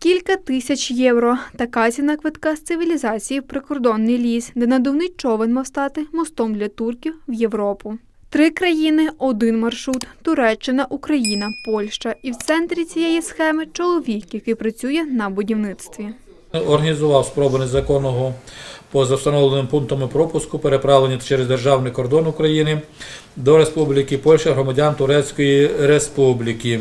Кілька тисяч євро. Така ціна квитка з цивілізації в прикордонний ліс, де надувний човен мав стати мостом для турків в Європу. Три країни, один маршрут Туреччина, Україна, Польща. І в центрі цієї схеми чоловік, який працює на будівництві. Організував спроби незаконного поза встановленим пунктами пропуску переправлення через державний кордон України до Республіки Польща громадян Турецької Республіки.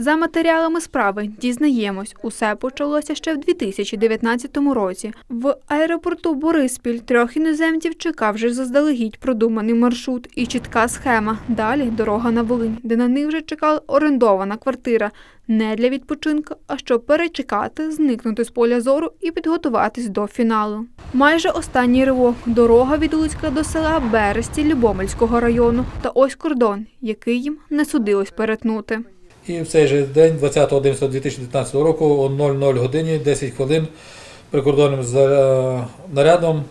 За матеріалами справи дізнаємось, усе почалося ще в 2019 році. В аеропорту Бориспіль трьох іноземців чекав вже заздалегідь продуманий маршрут і чітка схема. Далі дорога на Волинь, де на них вже чекала орендована квартира. Не для відпочинку, а щоб перечекати, зникнути з поля зору і підготуватись до фіналу. Майже останній ривок – дорога від Луцька до села Бересті Любомельського району. Та ось кордон, який їм не судилось перетнути. І в цей же день, 20.11.2019 року, о 00 годині 10 хвилин прикордонним нарядом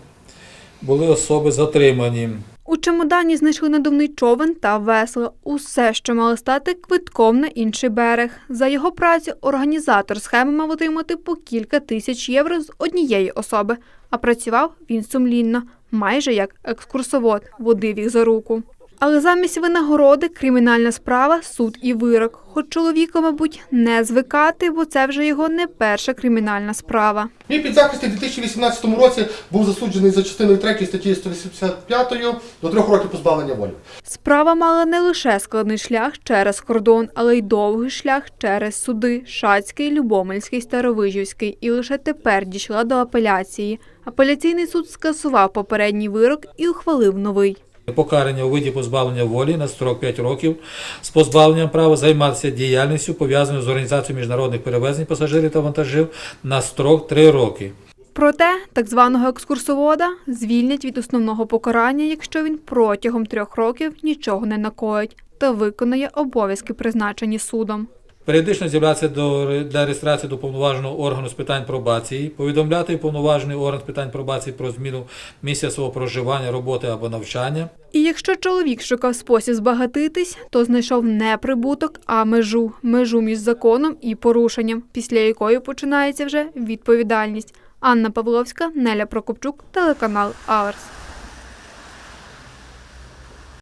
були особи затримані. У чемодані знайшли надувний човен та весло. Усе, що мало стати квитком на інший берег. За його працю організатор схеми мав отримати по кілька тисяч євро з однієї особи, а працював він сумлінно, майже як екскурсовод, водив їх за руку. Але замість винагороди кримінальна справа, суд і вирок. Хоч чоловіку, мабуть, не звикати, бо це вже його не перша кримінальна справа. Мій підзахисний у 2018 році був засуджений за частиною 3 статті 185 до трьох років позбавлення волі. Справа мала не лише складний шлях через кордон, але й довгий шлях через суди Шацький, Любомельський, Старовижівський. І лише тепер дійшла до апеляції. Апеляційний суд скасував попередній вирок і ухвалив новий. Покарання у виді позбавлення волі на строк 5 років з позбавленням права займатися діяльністю, пов'язаною з організацією міжнародних перевезень пасажирів та вантажів на строк 3 роки. Проте так званого екскурсовода звільнять від основного покарання, якщо він протягом трьох років нічого не накоїть та виконає обов'язки, призначені судом. Періодично з'являтися для реєстрації до повноваженого органу з питань пробації, повідомляти повноважений орган з питань пробації про зміну місця свого проживання, роботи або навчання. І якщо чоловік шукав спосіб збагатитись, то знайшов не прибуток, а межу межу між законом і порушенням, після якої починається вже відповідальність. Анна Павловська, Неля Прокопчук, телеканал Аверс.